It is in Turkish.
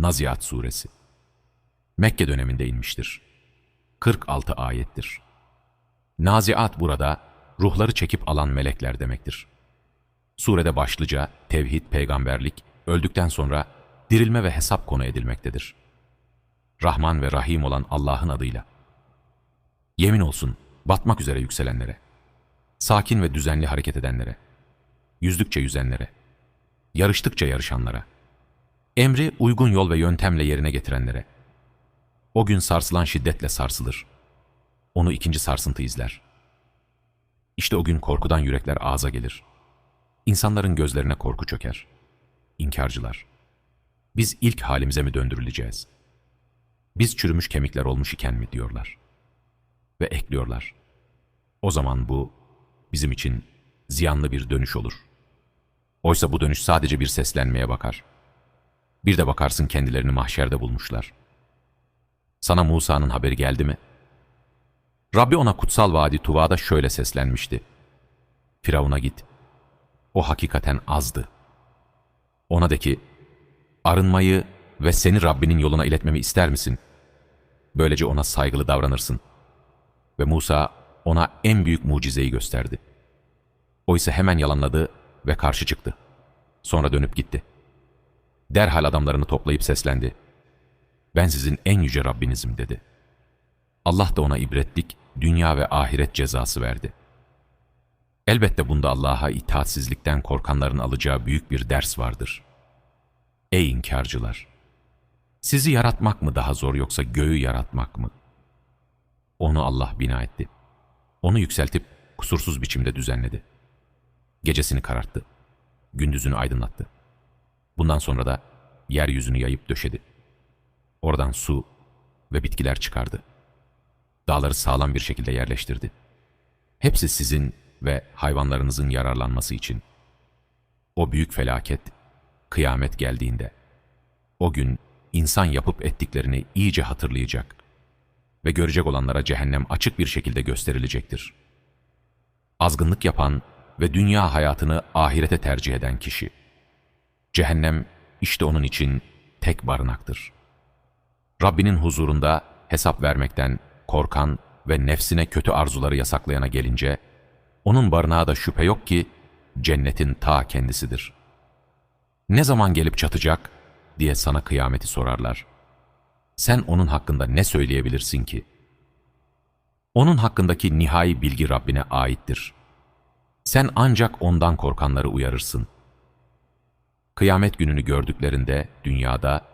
Naziat Suresi Mekke döneminde inmiştir. 46 ayettir. Naziat burada ruhları çekip alan melekler demektir. Surede başlıca tevhid, peygamberlik, öldükten sonra dirilme ve hesap konu edilmektedir. Rahman ve Rahim olan Allah'ın adıyla. Yemin olsun batmak üzere yükselenlere, sakin ve düzenli hareket edenlere, yüzdükçe yüzenlere, yarıştıkça yarışanlara, emri uygun yol ve yöntemle yerine getirenlere. O gün sarsılan şiddetle sarsılır. Onu ikinci sarsıntı izler. İşte o gün korkudan yürekler ağza gelir. İnsanların gözlerine korku çöker. İnkarcılar. Biz ilk halimize mi döndürüleceğiz? Biz çürümüş kemikler olmuş iken mi diyorlar. Ve ekliyorlar. O zaman bu bizim için ziyanlı bir dönüş olur. Oysa bu dönüş sadece bir seslenmeye bakar. Bir de bakarsın kendilerini mahşerde bulmuşlar. Sana Musa'nın haberi geldi mi? Rabbi ona kutsal vadi Tuva'da şöyle seslenmişti. Firavun'a git. O hakikaten azdı. Ona de ki, arınmayı ve seni Rabbinin yoluna iletmemi ister misin? Böylece ona saygılı davranırsın. Ve Musa ona en büyük mucizeyi gösterdi. O ise hemen yalanladı ve karşı çıktı. Sonra dönüp gitti. Derhal adamlarını toplayıp seslendi. Ben sizin en yüce Rabbinizim dedi. Allah da ona ibretlik, dünya ve ahiret cezası verdi. Elbette bunda Allah'a itaatsizlikten korkanların alacağı büyük bir ders vardır. Ey inkarcılar! Sizi yaratmak mı daha zor yoksa göğü yaratmak mı? Onu Allah bina etti. Onu yükseltip kusursuz biçimde düzenledi. Gecesini kararttı. Gündüzünü aydınlattı. Bundan sonra da yeryüzünü yayıp döşedi. Oradan su ve bitkiler çıkardı. Dağları sağlam bir şekilde yerleştirdi. Hepsi sizin ve hayvanlarınızın yararlanması için. O büyük felaket, kıyamet geldiğinde, o gün insan yapıp ettiklerini iyice hatırlayacak ve görecek olanlara cehennem açık bir şekilde gösterilecektir. Azgınlık yapan ve dünya hayatını ahirete tercih eden kişi. Cehennem işte onun için tek barınaktır. Rabbinin huzurunda hesap vermekten korkan ve nefsine kötü arzuları yasaklayana gelince, onun barınağı da şüphe yok ki cennetin ta kendisidir. Ne zaman gelip çatacak diye sana kıyameti sorarlar. Sen onun hakkında ne söyleyebilirsin ki? Onun hakkındaki nihai bilgi Rabbine aittir. Sen ancak ondan korkanları uyarırsın. Kıyamet gününü gördüklerinde dünyada